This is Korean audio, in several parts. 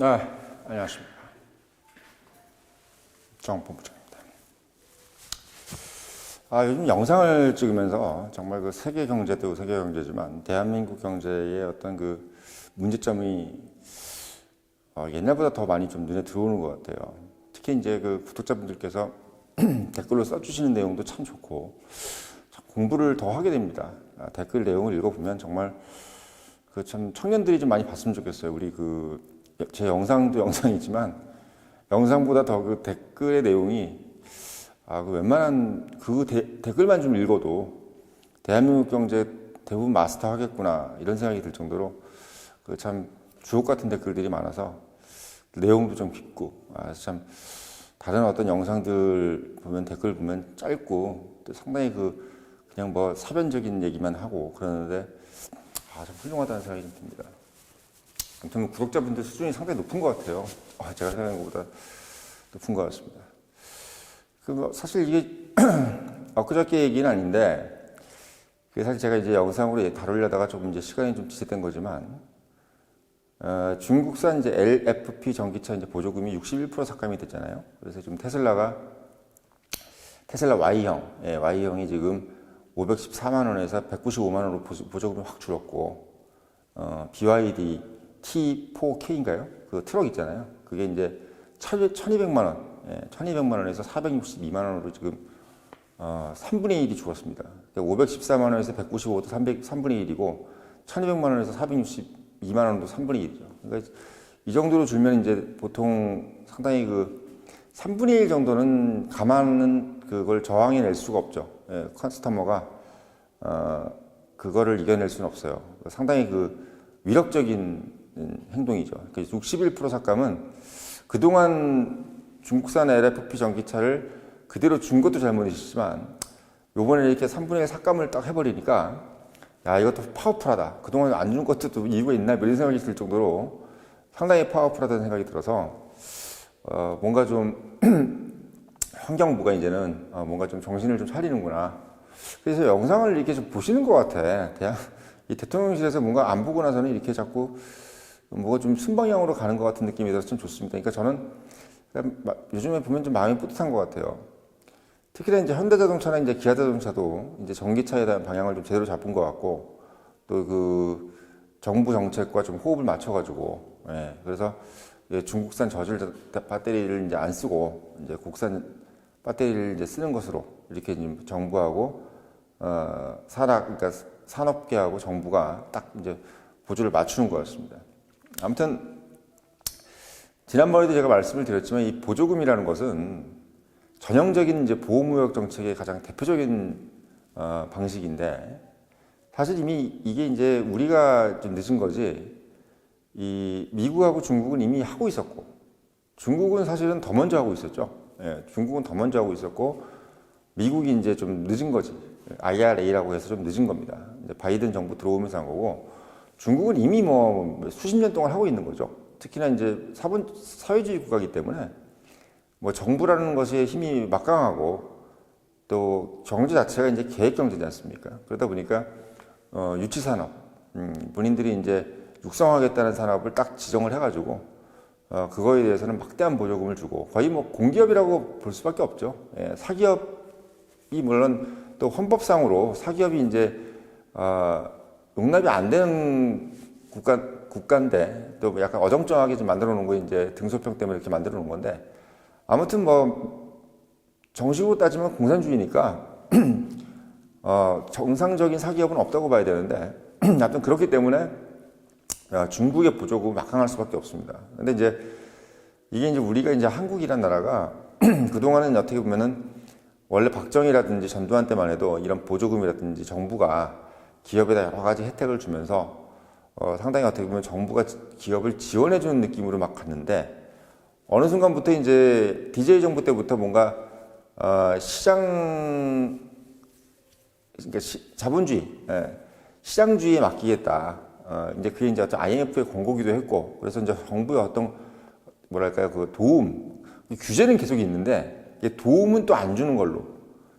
네, 안녕하십니까. 정본부장입니다. 아, 요즘 영상을 찍으면서 정말 그 세계 경제도 세계 경제지만 대한민국 경제의 어떤 그 문제점이 어, 옛날보다 더 많이 좀 눈에 들어오는 것 같아요. 특히 이제 그 구독자분들께서 댓글로 써주시는 내용도 참 좋고 참 공부를 더 하게 됩니다. 아, 댓글 내용을 읽어보면 정말 그 참 청년들이 좀 많이 봤으면 좋겠어요. 우리 그 제 영상도 영상이지만 영상보다 더 그 댓글의 내용이 아, 그 웬만한 그 대- 댓글만 좀 읽어도 대한민국 경제 대부분 마스터 하겠구나 이런 생각이 들 정도로 그 참 주옥 같은 댓글들이 많아서 내용도 좀 깊고 아, 참 다른 어떤 영상들 보면 댓글 보면 짧고 또 상당히 그 그냥 뭐 사변적인 얘기만 하고 그러는데 아, 참 훌륭하다는 생각이 좀 듭니다. 아무튼 뭐 구독자분들 수준이 상당히 높은 것 같아요. 아, 제가 생각한 것보다 높은 것 같습니다. 그뭐 사실 이게 엊그저께 얘기는 아닌데 사실 제가 이제 영상으로 다루려다가 조금 이제 시간이 좀 지체된 거지만 어, 중국산 이제 LFP 전기차 이제 보조금이 61% 삭감이 됐잖아요. 그래서 지금 테슬라가 테슬라 Y형, 예, Y형이 지금 514만 원에서 195만 원으로 보조- 보조금이 확 줄었고 어, BYD T4K인가요? 그 트럭 있잖아요. 그게 이제 1200만 원, 예, 1200만 원에서 462만 원으로 지금 어, 3분의 1이 줄었습니다. 그러니까 514만 원에서 195도 300, 3분의 1이고 1200만 원에서 462만 원도 3분의 1이죠. 그러니까 이 정도로 줄면 이제 보통 상당히 그 3분의 1 정도는 감안은 그걸 저항해 낼 수가 없죠. 예, 커스터머가 어, 그거를 이겨낼 수는 없어요. 상당히 그 위력적인 음, 행동이죠. 그러니까 61% 삭감은 그동안 중국산 LFP 전기차를 그대로 준 것도 잘못이지만 요번에 이렇게 3분의 1 삭감을 딱 해버리니까 야 이것도 파워풀하다. 그동안 안 준 것도 또 이유가 있나 뭐 이런 생각이 들 정도로 상당히 파워풀하다는 생각이 들어서 어, 뭔가 좀 환경부가 이제는 어, 뭔가 좀 정신을 좀 차리는구나. 그래서 영상을 이렇게 좀 보시는 것 같아. 대한, 이 대통령실에서 뭔가 안 보고 나서는 이렇게 자꾸 뭐가 좀 순방향으로 가는 것 같은 느낌이 들어서 좀 좋습니다. 그러니까 저는 요즘에 보면 좀 마음이 뿌듯한 것 같아요. 특히나 이제 현대자동차나 이제 기아자동차도 이제 전기차에 대한 방향을 좀 제대로 잡은 것 같고 또 그 정부 정책과 좀 호흡을 맞춰가지고 예, 그래서 예, 중국산 저질 배터리를 이제 안 쓰고 이제 국산 배터리를 이제 쓰는 것으로 이렇게 지금 정부하고 어, 산업 그러니까 산업계하고 정부가 딱 이제 보조를 맞추는 것 같습니다. 아무튼 지난번에도 제가 말씀을 드렸지만 이 보조금이라는 것은 전형적인 이제 보호무역 정책의 가장 대표적인 어, 방식인데 사실 이미 이게 이제 우리가 좀 늦은 거지 이 미국하고 중국은 이미 하고 있었고 중국은 사실은 더 먼저 하고 있었죠. 예, 중국은 더 먼저 하고 있었고 미국이 이제 좀 늦은 거지. IRA라고 해서 좀 늦은 겁니다. 바이든 정부 들어오면서 한 거고 중국은 이미 뭐 수십 년 동안 하고 있는 거죠. 특히나 이제 사본 사회주의 국가이기 때문에 뭐 정부라는 것의 힘이 막강하고 또 경제 자체가 이제 계획 경제지 않습니까? 그러다 보니까 어, 유치 산업, 음, 본인들이 이제 육성하겠다는 산업을 딱 지정을 해가지고 어, 그거에 대해서는 막대한 보조금을 주고 거의 뭐 공기업이라고 볼 수밖에 없죠. 예, 사기업이 물론 또 헌법상으로 사기업이 이제 어, 용납이 안 되는 국가 국가인데 또 약간 어정쩡하게 좀 만들어 놓은 거 이제 등소평 때문에 이렇게 만들어 놓은 건데 아무튼 뭐 정식으로 따지면 공산주의니까 어, 정상적인 사기업은 없다고 봐야 되는데 아무튼 그렇기 때문에 야, 중국의 보조금 막강할 수밖에 없습니다. 근데 이제 이게 이제 우리가 이제 한국이란 나라가 그동안은 어떻게 보면은 원래 박정희라든지 전두환 때만 해도 이런 보조금이라든지 정부가 기업에다 여러 가지 혜택을 주면서 어, 상당히 어떻게 보면 정부가 기업을 지원해 주는 느낌으로 막 갔는데 어느 순간부터 이제 DJ 정부 때부터 뭔가 어, 시장 그러니까 시- 자본주의, 예, 시장주의에 맡기겠다. 어, 이제 그게 이제 어떤 IMF의 권고기도 했고, 그래서 이제 정부의 어떤 뭐랄까요 그 도움, 이 규제는 계속 있는데 도움은 또 안 주는 걸로,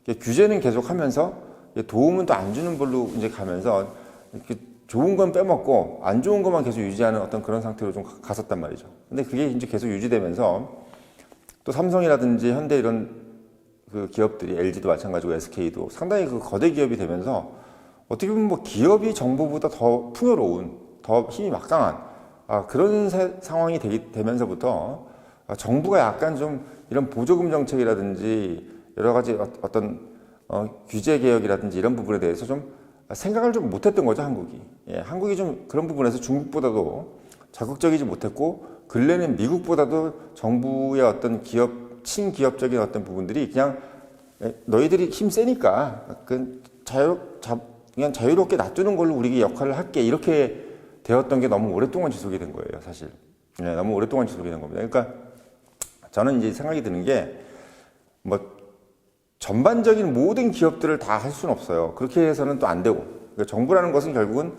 규제는 계속 하면서 도움은 또 안 주는 걸로 이제 가면서 이렇게 좋은 건 빼먹고 안 좋은 것만 계속 유지하는 어떤 그런 상태로 좀 가- 갔었단 말이죠. 근데 그게 이제 계속 유지되면서 또 삼성이라든지 현대 이런 그 기업들이 LG도 마찬가지고 SK도 상당히 그 거대 기업이 되면서 어떻게 보면 뭐 기업이 정부보다 더 풍요로운 더 힘이 막강한 아, 그런 세- 상황이 되기, 되면서부터 아, 정부가 약간 좀 이런 보조금 정책이라든지 여러 가지 어- 어떤 어, 규제 개혁이라든지 이런 부분에 대해서 좀 생각을 좀 못했던 거죠 한국이. 예, 한국이 좀 그런 부분에서 중국보다도 적극적이지 못했고 근래는 미국보다도 정부의 어떤 기업 친기업적인 어떤 부분들이 그냥 예, 너희들이 힘 세니까 그 자유 자, 그냥 자유롭게 놔두는 걸로 우리 역할을 할게 이렇게 되었던 게 너무 오랫동안 지속이 된 거예요 사실. 예, 너무 오랫동안 지속이 된 겁니다. 그러니까 저는 이제 생각이 드는 게 뭐 전반적인 모든 기업들을 다 할 수는 없어요. 그렇게 해서는 또 안 되고. 그러니까 정부라는 것은 결국은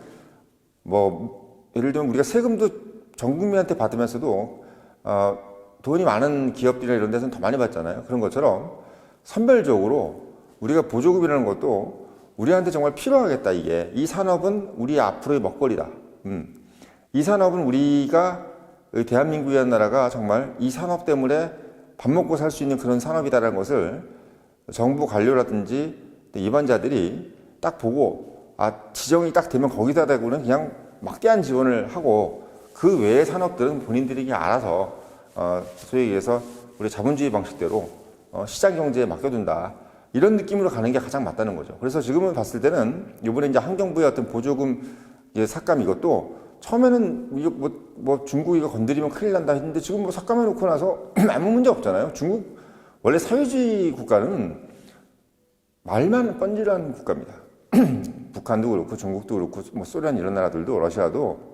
뭐 예를 들면 우리가 세금도 전 국민한테 받으면서도 어, 돈이 많은 기업들이나 이런 데서는 더 많이 받잖아요. 그런 것처럼 선별적으로 우리가 보조금이라는 것도 우리한테 정말 필요하겠다 이게 이 산업은 우리 앞으로의 먹거리다. 음. 이 산업은 우리가 이 대한민국이라는 나라가 정말 이 산업 때문에 밥 먹고 살 수 있는 그런 산업이다라는 것을 정부 관료라든지 일반자들이 딱 보고 아 지정이 딱 되면 거기다 대고는 그냥 막대한 지원을 하고 그 외의 산업들은 본인들이 알아서 어, 소위 얘기해서 우리 자본주의 방식대로 어, 시장 경제에 맡겨둔다 이런 느낌으로 가는 게 가장 맞다는 거죠. 그래서 지금은 봤을 때는 이번에 이제 환경부의 어떤 보조금 이제 삭감 이것도 처음에는 뭐, 뭐 중국 이거 건드리면 큰일 난다 했는데 지금 뭐 삭감해 놓고 나서 아무 문제 없잖아요. 중국 원래 사회주의 국가는 말만 뻔질한 국가입니다. 북한도 그렇고 중국도 그렇고 뭐 소련 이런 나라들도 러시아도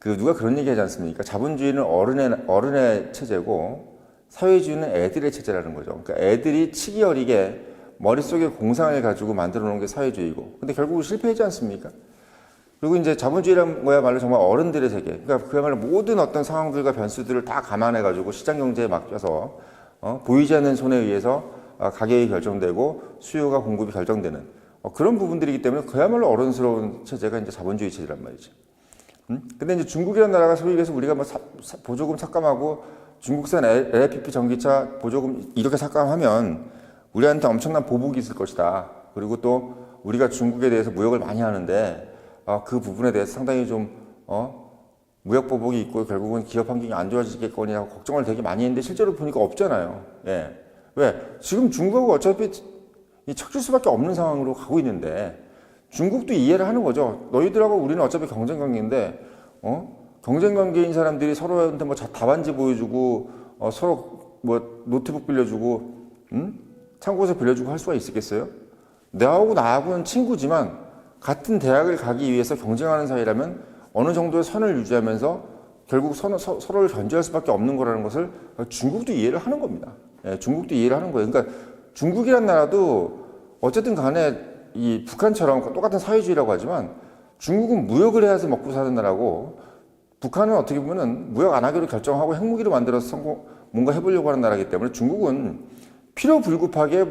그 누가 그런 얘기 하지 않습니까? 자본주의는 어른의 어른의 체제고 사회주의는 애들의 체제라는 거죠. 그러니까 애들이 치기 어리게 머릿속에 공상을 가지고 만들어 놓은 게 사회주의고. 근데 결국 실패하지 않습니까? 그리고 이제 자본주의란 거야말로 정말 어른들의 세계. 그러니까 그야말로 모든 어떤 상황들과 변수들을 다 감안해 가지고 시장 경제에 맡겨서 어, 보이지 않는 손에 의해서 어, 가격이 결정되고 수요가 공급이 결정되는 어, 그런 부분들이기 때문에 그야말로 어른스러운 체제가 이제 자본주의 체제란 말이죠. 음? 근데 이제 중국이라는 나라가 소위 해서 우리가 뭐 사- 사- 보조금 삭감하고 중국산 LPP 전기차 보조금 이렇게 삭감하면 우리한테 엄청난 보복이 있을 것이다. 그리고 또 우리가 중국에 대해서 무역을 많이 하는데 아, 그 부분에 대해서 상당히 좀 어? 무역 보복이 있고 결국은 기업 환경이 안 좋아지겠거니라고 걱정을 되게 많이 했는데 실제로 보니까 없잖아요. 예. 왜? 지금 중국하고 어차피 이 척질 수밖에 없는 상황으로 가고 있는데 중국도 이해를 하는 거죠. 너희들하고 우리는 어차피 경쟁 관계인데 어? 경쟁 관계인 사람들이 서로한테 뭐 자- 답안지 보여주고 어, 서로 뭐 노트북 빌려주고 음? 창고에서 빌려주고 할 수가 있겠어요? 내하고 나하고는 친구지만 같은 대학을 가기 위해서 경쟁하는 사이라면 어느 정도의 선을 유지하면서 결국 서, 서, 서로를 견제할 수밖에 없는 거라는 것을 중국도 이해를 하는 겁니다. 예, 중국도 이해를 하는 거예요. 그러니까 중국이란 나라도 어쨌든 간에 이 북한처럼 똑같은 사회주의라고 하지만 중국은 무역을 해야지 먹고 사는 나라고 북한은 어떻게 보면은 무역 안 하기로 결정하고 핵무기를 만들어서 성공 뭔가 해보려고 하는 나라이기 때문에 중국은 필요 불급하게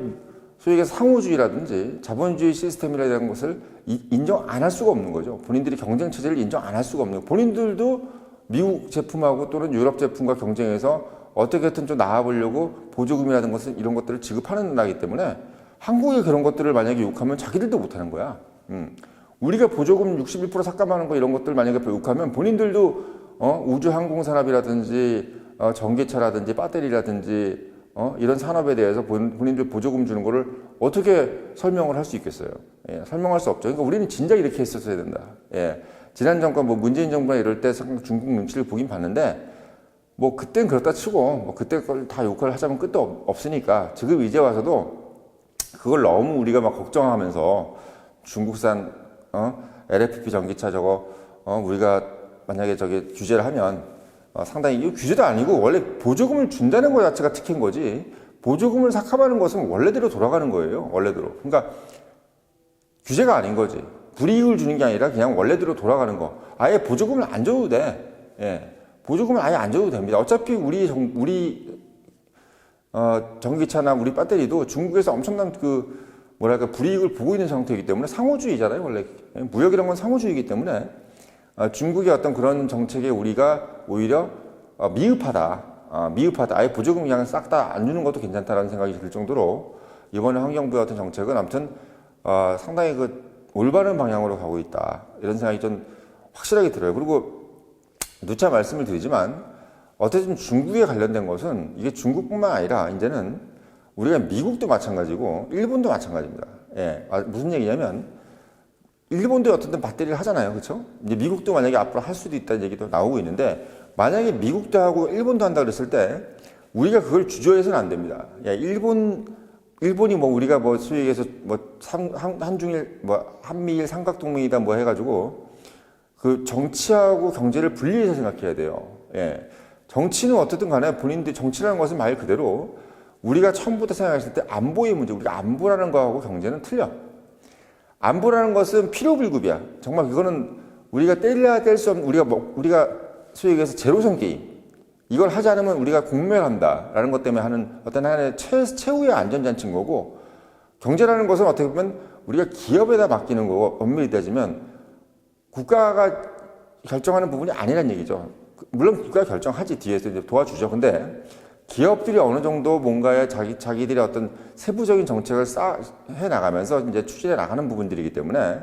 소위 상호주의라든지 자본주의 시스템이라는 것을 이- 인정 안 할 수가 없는 거죠. 본인들이 경쟁 체제를 인정 안 할 수가 없는 거예요. 본인들도 미국 제품하고 또는 유럽 제품과 경쟁해서 어떻게든 좀 나아보려고 보조금이라든 것을 이런 것들을 지급하는 나라이기 때문에 한국이 그런 것들을 만약에 욕하면 자기들도 못하는 거야. 음. 우리가 보조금 61% 삭감하는 거 이런 것들 만약에 욕하면 본인들도 어, 우주 항공 산업이라든지 어, 전기차라든지 배터리라든지 어, 이런 산업에 대해서 본, 본인들 보조금 주는 거를 어떻게 설명을 할 수 있겠어요? 예, 설명할 수 없죠. 그러니까 우리는 진작 이렇게 했었어야 된다. 예. 지난 정권 뭐 문재인 정부나 이럴 때 중국 눈치를 보긴 봤는데 뭐 그땐 그렇다 치고 뭐 그때 걸 다 욕을 하자면 끝도 없- 없으니까 지금 이제 와서도 그걸 너무 우리가 막 걱정하면서 중국산 어? LFP 전기차 저거 어? 우리가 만약에 저게 규제를 하면 어, 상당히 이거 규제도 아니고 원래 보조금을 준다는 것 자체가 특혜인 거지. 보조금을 삭감하는 것은 원래대로 돌아가는 거예요 원래대로. 그러니까 규제가 아닌 거지. 불이익을 주는 게 아니라 그냥 원래대로 돌아가는 거. 아예 보조금을 안 줘도 돼. 예. 보조금을 아예 안 줘도 됩니다. 어차피 우리 정, 우리 어, 전기차나 우리 배터리도 중국에서 엄청난 그 뭐랄까 불이익을 보고 있는 상태이기 때문에 상호주의잖아요 원래. 무역이란 건 상호주의이기 때문에. 아, 중국의 어떤 그런 정책에 우리가 오히려 어, 미흡하다. 아, 미흡하다. 아예 보조금 그냥 싹다 안 주는 것도 괜찮다라는 생각이 들 정도로 이번에 환경부의 어떤 정책은 아무튼 어, 상당히 그 올바른 방향으로 가고 있다. 이런 생각이 좀 확실하게 들어요. 그리고 누차 말씀을 드리지만 어쨌든 중국에 관련된 것은 이게 중국뿐만 아니라 이제는 우리가 미국도 마찬가지고 일본도 마찬가지입니다. 예, 아, 무슨 얘기냐면 일본도 어쨌든 배터리를 하잖아요, 그렇죠? 이제 미국도 만약에 앞으로 할 수도 있다는 얘기도 나오고 있는데 만약에 미국도 하고 일본도 한다 그랬을 때 우리가 그걸 주저해서는 안 됩니다. 예, 일본 일본이 뭐 우리가 뭐 얘기해서 뭐 한중일 뭐 한미일 삼각동맹이다 뭐 해가지고 그 정치하고 경제를 분리해서 생각해야 돼요. 예. 정치는 어쨌든 간에 본인들 정치라는 것은 말 그대로 우리가 처음부터 생각했을 때 안보의 문제, 우리가 안보라는 거하고 경제는 틀려. 안보라는 것은 필요 불급이야. 정말 그거는 우리가 뗄래야 뗄 수 없는 우리가 뭐 우리가 소위 얘기해서 제로섬 게임. 이걸 하지 않으면 우리가 공멸한다라는 것 때문에 하는 어떤 하나의 최, 최후의 안전장치인 거고 경제라는 것은 어떻게 보면 우리가 기업에다 맡기는 거고 엄밀히 따지면 국가가 결정하는 부분이 아니란 얘기죠. 물론 국가가 결정하지 뒤에서 이제 도와주죠. 근데 기업들이 어느 정도 뭔가에 자기 자기들의 어떤 세부적인 정책을 쌓 해 나가면서 이제 추진해 나가는 부분들이기 때문에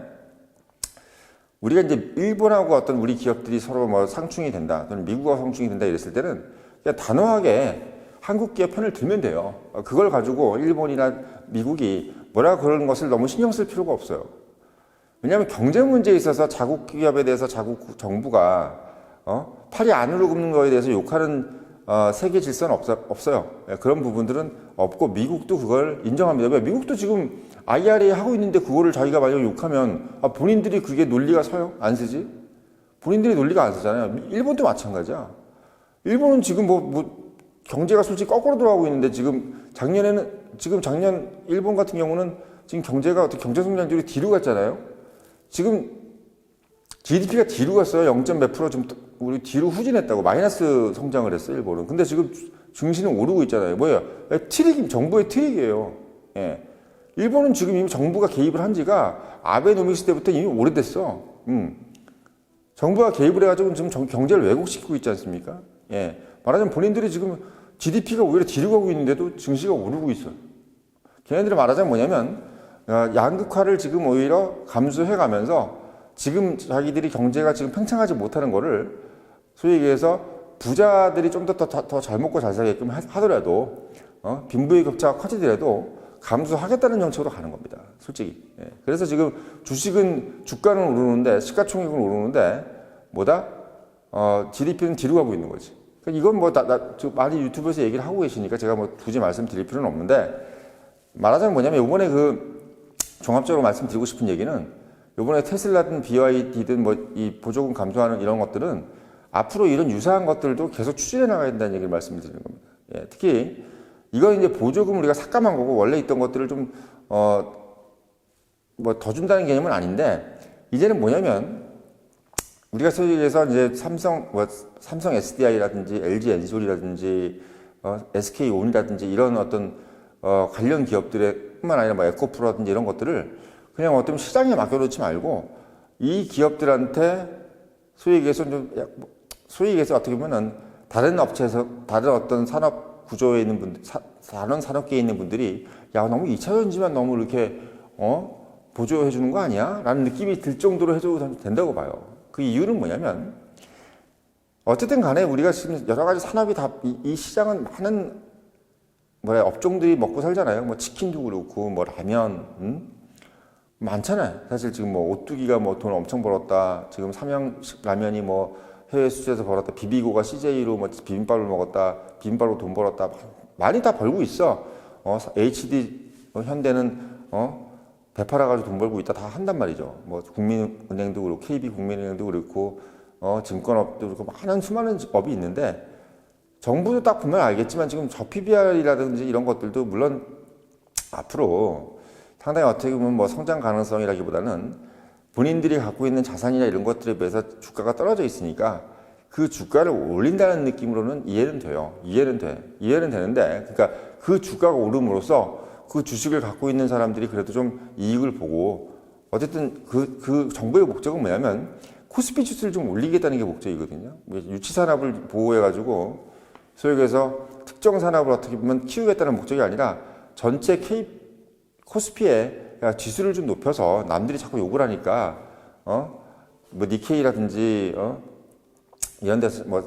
우리가 이제 일본하고 어떤 우리 기업들이 서로 뭐 상충이 된다 또는 미국하고 상충이 된다 이랬을 때는 그냥 단호하게 한국 기업 편을 들면 돼요. 어, 그걸 가지고 일본이나 미국이 뭐라 그런 것을 너무 신경 쓸 필요가 없어요. 왜냐하면 경제 문제에 있어서 자국 기업에 대해서 자국 정부가 어? 팔이 안으로 굽는 거에 대해서 욕하는 어, 세계 질서는 없어, 없어 요. 예, 그런 부분들은 없고 미국도 그걸 인정합니다. 왜 미국도 지금 IRA 하고 있는데 그거를 자기가 만약 욕하면 아, 본인들이 그게 논리가 서요? 안 쓰지? 본인들이 논리가 안 쓰잖아요. 일본도 마찬가지야. 일본은 지금 뭐, 뭐 경제가 솔직히 거꾸로 돌아가고 있는데 지금 작년에는 지금 작년 일본 같은 경우는 지금 경제가 어떻게 경제 성장률이 뒤로 갔잖아요. 지금 GDP가 뒤로 갔어요. 0.몇 프로 좀 우리 뒤로 후진했다고 마이너스 성장을 했어요. 일본은. 근데 지금 증시는 오르고 있잖아요. 뭐예요? 트릭 정부의 트릭이에요. 예. 일본은 지금 이미 정부가 개입을 한 지가 아베노믹스 때부터 이미 오래됐어. 음. 정부가 개입을 해가지고 지금 정- 경제를 왜곡시키고 있지 않습니까? 예. 말하자면 본인들이 지금 GDP가 오히려 뒤로 가고 있는데도 증시가 오르고 있어요. 걔네들이 말하자면 뭐냐면 어, 양극화를 지금 오히려 감수해 가면서 지금 자기들이 경제가 지금 팽창하지 못하는 거를 소위 얘기해서 부자들이 좀 더더잘 먹고 잘 살게끔 하- 하더라도 어? 빈부의 격차가 커지더라도 감수하겠다는 정책으로 가는 겁니다. 솔직히. 예. 그래서 지금 주식은 주가는 오르는데 시가총액은 오르는데 뭐다? 어, GDP는 뒤로 가고 있는 거지. 그러니까 이건 뭐 나, 나, 저 많이 유튜브에서 얘기를 하고 계시니까 제가 뭐 굳이 말씀드릴 필요는 없는데 말하자면 뭐냐면 이번에 그 종합적으로 말씀드리고 싶은 얘기는 이번에 테슬라든 BYD든 뭐 이 보조금 감소하는 이런 것들은 앞으로 이런 유사한 것들도 계속 추진해 나가야 된다는 얘기를 말씀드리는 겁니다. 예, 특히 이건 이제 보조금 우리가 삭감한 거고 원래 있던 것들을 좀 어 뭐 더 준다는 개념은 아닌데 이제는 뭐냐면 우리가 소위 얘기해서 이제 삼성 뭐 삼성 SDI라든지 LG 엔솔이라든지 어, SK 온이라든지 이런 어떤 어, 관련 기업들의 뿐만 아니라 뭐 에코프로라든지 이런 것들을 그냥 어떤 시장에 맡겨놓지 말고 이 기업들한테 소위 얘기해서 좀 소위 얘기해서 어떻게 보면은 다른 업체에서 다른 어떤 산업 구조에 있는 분들 사, 다른 산업계에 있는 분들이 야 너무 2차 전지만 너무 이렇게 어 보조해 주는 거 아니야? 라는 느낌이 들 정도로 해줘도 된다고 봐요. 그 이유는 뭐냐면 어쨌든 간에 우리가 지금 여러 가지 산업이 다이 시장은 많은 뭐야 업종들이 먹고 살잖아요. 뭐 치킨도 그렇고 뭐 라면 음? 많잖아요. 사실 지금 뭐 오뚜기가 뭐 돈 엄청 벌었다. 지금 삼양 라면이 뭐 해외 수출에서 벌었다. 비비고가 CJ로 뭐 비빔밥을 먹었다. 비빔밥으로 돈 벌었다. 많이 다 벌고 있어. 어, HD 어, 현대는 어 배 팔아가지고 돈 벌고 있다 다 한단 말이죠. 뭐 국민은행도 그렇고 KB 국민은행도 그렇고 어 증권업도 그렇고 많은 수많은 업이 있는데 정부도 딱 보면 알겠지만 지금 저 PBR이라든지 이런 것들도 물론 앞으로 상당히 어떻게 보면 뭐 성장 가능성이라기보다는 본인들이 갖고 있는 자산이나 이런 것들에 비해서 주가가 떨어져 있으니까 그 주가를 올린다는 느낌으로는 이해는 돼요. 이해는 돼. 이해는 되는데, 그러니까 그 주가가 오름으로써 그 주식을 갖고 있는 사람들이 그래도 좀 이익을 보고 어쨌든 그, 그 정부의 목적은 뭐냐면 코스피 지수를 좀 올리겠다는 게 목적이거든요. 유치 산업을 보호해가지고 소위 얘기해서 특정 산업을 어떻게 보면 키우겠다는 목적이 아니라 전체 K 코스피에 야, 지수를 좀 높여서 남들이 자꾸 욕을 하니까 어? 뭐 니케이라든지 어? 이런 데서 뭐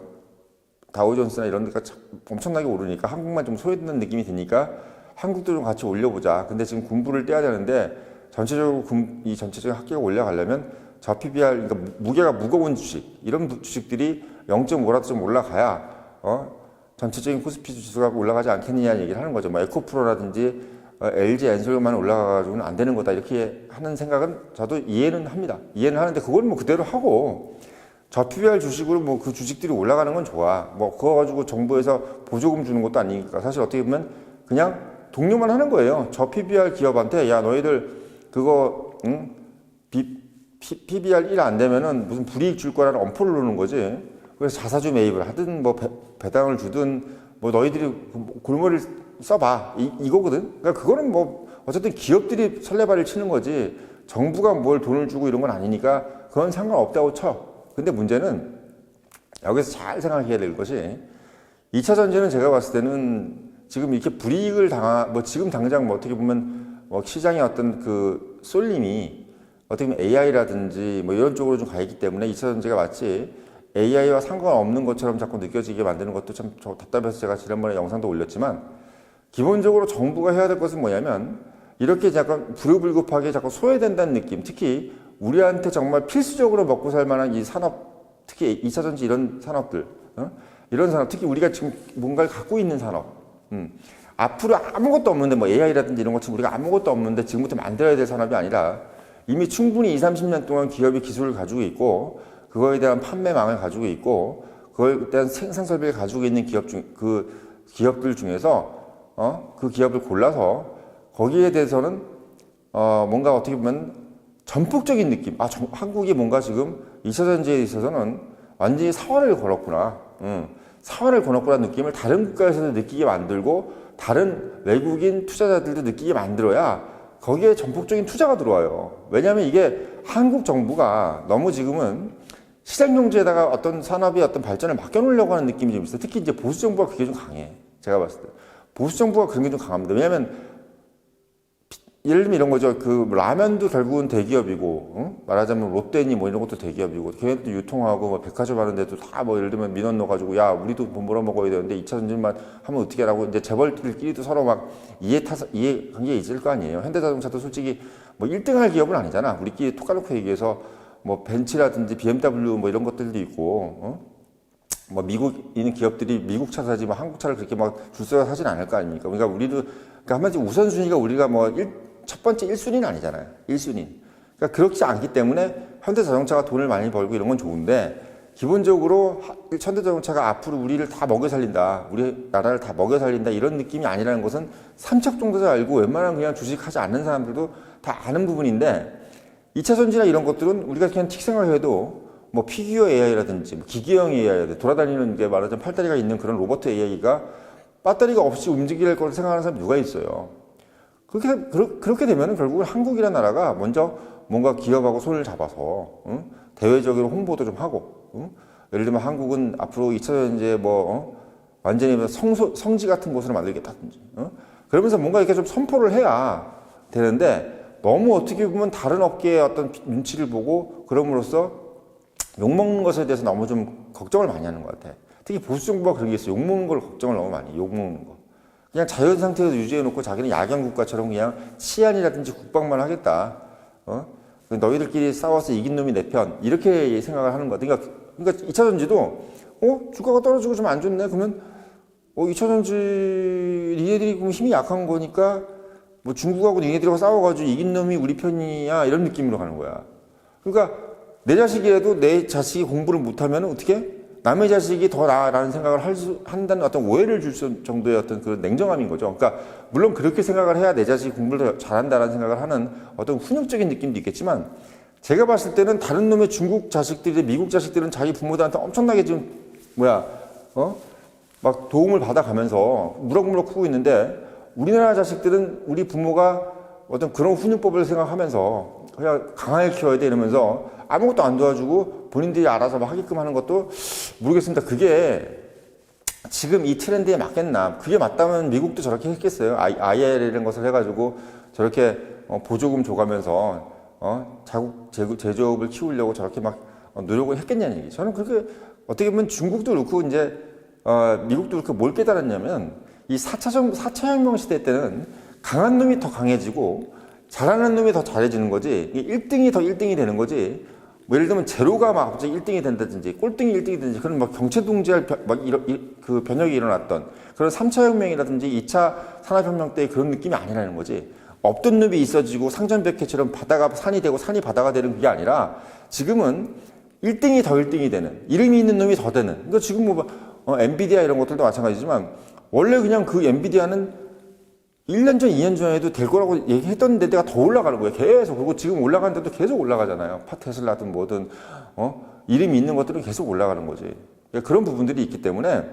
다우존스나 이런 데가 참 엄청나게 오르니까 한국만 좀 소외되는 느낌이 드니까 한국도 좀 같이 올려보자. 근데 지금 군부를 떼야 되는데 전체적으로 군, 이 전체적인 학계가 올라가려면 저 PBR 그러니까 무- 무게가 무거운 주식 이런 부- 주식들이 0.5라도 좀 올라가야 어? 전체적인 코스피 지수가 올라가지 않겠느냐는 얘기를 하는 거죠. 뭐 에코프로라든지 어, LG 엔솔만 올라가가지고는 안 되는 거다 이렇게 하는 생각은 저도 이해는 합니다. 이해는 하는데 그걸 뭐 그대로 하고 저 PBR 주식으로 뭐 그 주식들이 올라가는 건 좋아. 뭐 그거 가지고 정부에서 보조금 주는 것도 아니니까 사실 어떻게 보면 그냥 독려만 하는 거예요. 저 PBR 기업한테 야 너희들 그거 응? 비, P, PBR 1 안 되면은 무슨 불이익 줄 거라는 엄포를 놓는 거지. 그래서 자사주 매입을 하든 뭐 배, 당을 주든 뭐 너희들이 골머리를 써봐 이, 이거거든. 그러니까 그거는 뭐 어쨌든 기업들이 설레발을 치는 거지. 정부가 뭘 돈을 주고 이런 건 아니니까 그건 상관없다고 쳐. 근데 문제는 여기서 잘 생각해야 될 것이 2차 전지는 제가 봤을 때는 지금 이렇게 불이익을 당하 뭐 지금 당장 뭐 어떻게 보면 뭐 시장의 어떤 그 쏠림이 어떻게 보면 AI라든지 뭐 이런 쪽으로 좀 가 있기 때문에 2차 전지가 마치 AI와 상관없는 것처럼 자꾸 느껴지게 만드는 것도 참저 답답해서 제가 지난번에 영상도 올렸지만 기본적으로 정부가 해야 될 것은 뭐냐면 이렇게 약간 부르불급하게 자꾸 소외된다는 느낌 특히 우리한테 정말 필수적으로 먹고 살 만한 이 산업 특히 2차 전지 이런 산업들 어? 이런 산업 특히 우리가 지금 뭔가를 갖고 있는 산업 음. 앞으로 아무것도 없는데 뭐 AI라든지 이런 것처럼 우리가 아무것도 없는데 지금부터 만들어야 될 산업이 아니라 이미 충분히 2, 30년 동안 기업이 기술을 가지고 있고 그거에 대한 판매망을 가지고 있고 그거에 대한 생산 설비를 가지고 있는 기업 중 그 기업들 중에서 어? 그 기업을 골라서 거기에 대해서는 어, 뭔가 어떻게 보면 전폭적인 느낌. 아, 정- 한국이 뭔가 지금 2차 전지에 있어서는 완전히 사활을 걸었구나. 응. 사활을 걸었구나 느낌을 다른 국가에서도 느끼게 만들고 다른 외국인 투자자들도 느끼게 만들어야 거기에 전폭적인 투자가 들어와요. 왜냐하면 이게 한국 정부가 너무 지금은 시장 경제에다가 어떤 산업의 어떤 발전을 맡겨놓으려고 하는 느낌이 좀 있어요. 특히 이제 보수 정부가 그게 좀 강해. 제가 봤을 때 보수 정부가 그런 게 좀 강합니다. 왜냐하면 예를 들면 이런 거죠. 그 라면도 결국은 대기업이고, 응? 말하자면 롯데니 뭐 이런 것도 대기업이고, 걔네도 유통하고 뭐 백화점 하는 데도 다 뭐 예를 들면 민원 넣어가지고, 야, 우리도 돈 벌어 먹어야 되는데 2차 전지만 하면 어떻게 하라고 이제 재벌들끼리도 서로 막 이해 타서, 이해 관계 있을 거 아니에요. 현대자동차도 솔직히 뭐 1등 할 기업은 아니잖아. 우리끼리 톡 까놓고 얘기해서 뭐 벤츠라든지 BMW 뭐 이런 것들도 있고, 어? 뭐 미국 있는 기업들이 미국 차 사지 뭐 한국 차를 그렇게 막 줄서서 사진 않을 거 아닙니까? 그러니까 우리도 그러니까 한마디 우선순위가 우리가 뭐 첫 번째 1순위는 아니잖아요. 1순위. 그러니까 그렇지 않기 때문에 현대 자동차가 돈을 많이 벌고 이런 건 좋은데 기본적으로 하- 현대 자동차가 앞으로 우리를 다 먹여 살린다. 우리 나라를 다 먹여 살린다. 이런 느낌이 아니라는 것은 삼척 정도도 알고 웬만한 그냥 주식하지 않는 사람들도 다 아는 부분인데 2차 전지나 이런 것들은 우리가 그냥 틱 생각해도 뭐 피규어 AI라든지 뭐 기계형 AI라든지 돌아다니는 게 말하자면 팔다리가 있는 그런 로버트 AI가 배터리가 없이 움직일 걸 생각하는 사람이 누가 있어요. 그렇게, 그렇- 그렇게 되면 결국은 한국이라는 나라가 먼저 뭔가 기업하고 손을 잡아서 응? 대외적으로 홍보도 좀 하고 응? 예를 들면 한국은 앞으로 2차 전지에 뭐 어? 완전히 뭐 성소, 성지 같은 곳으로 만들겠다든지 어? 그러면서 뭔가 이렇게 좀 선포를 해야 되는데 너무 어떻게 보면 다른 업계의 어떤 눈치를 보고 그럼으로써 욕먹는 것에 대해서 너무 좀 걱정을 많이 하는 것 같아. 특히 보수 정부가 그런 게 있어. 욕먹는 걸 걱정을 너무 많이, 해. 욕먹는 거. 그냥 자연 상태에서 유지해놓고 자기는 야경 국가처럼 그냥 치안이라든지 국방만 하겠다. 어? 너희들끼리 싸워서 이긴 놈이 내 편. 이렇게 생각을 하는 거. 그러니까, 그러니까 2차 전지도, 어? 주가가 떨어지고 좀 안 좋네? 그러면, 어, 2차 전지, 니네들이 그럼 힘이 약한 거니까, 뭐 중국하고 니네들하고 싸워가지고 이긴 놈이 우리 편이야. 이런 느낌으로 가는 거야. 그러니까 내 자식이라도 내 자식이 공부를 못하면 어떻게 남의 자식이 더 나아라는 생각을 할 수, 한다는 어떤 오해를 줄 수- 정도의 어떤 그런 냉정함인 거죠. 그러니까 물론 그렇게 생각을 해야 내 자식이 공부를 더 잘한다라는 생각을 하는 어떤 훈육적인 느낌도 있겠지만 제가 봤을 때는 다른 놈의 중국 자식들이 미국 자식들은 자기 부모들한테 엄청나게 지금 뭐야 어? 막 도움을 받아가면서 무럭무럭 크고 있는데 우리나라 자식들은 우리 부모가 어떤 그런 훈육법을 생각하면서 그냥 강하게 키워야 돼 이러면서 아무것도 안 도와주고 본인들이 알아서 막 하게끔 하는 것도 모르겠습니다. 그게 지금 이 트렌드에 맞겠나? 그게 맞다면 미국도 저렇게 했겠어요. IR이라는 것을 해가지고 저렇게 어, 보조금 줘가면서 어, 자국 제- 제조업을 키우려고 저렇게 막 어, 노력을 했겠냐는 얘기. 저는 그렇게 어떻게 보면 중국도 그렇고 이제 어, 미국도 그렇게 뭘 깨달았냐면 이 4차, 4차 혁명 시대 때는 강한 놈이 더 강해지고 잘하는 놈이 더 잘해지는 거지. 1등이 더 1등이 되는 거지. 뭐 예를 들면 제로가 막 갑자기 1등이 된다든지 꼴등이 1등이 된다든지 그런 막 경체동지할 변- 막 이런 이- 그 변혁이 일어났던 그런 3차 혁명이라든지 2차 산업혁명 때의 그런 느낌이 아니라는 거지. 없던 놈이 있어지고 상전백회처럼 바다가 산이 되고 산이 바다가 되는 그게 아니라 지금은 1등이 더 1등이 되는 이름이 있는 놈이 더 되는 그러니까 지금 뭐 어, 엔비디아 이런 것들도 마찬가지지만 원래 그냥 그 엔비디아는 1년 전, 2년 전에도 될 거라고 얘기했던 데가 더 올라가는 거예요. 계속. 그리고 지금 올라가는 데도 계속 올라가잖아요. 파테슬라든 뭐든, 어? 이름이 있는 것들은 계속 올라가는 거지. 그러니까 그런 부분들이 있기 때문에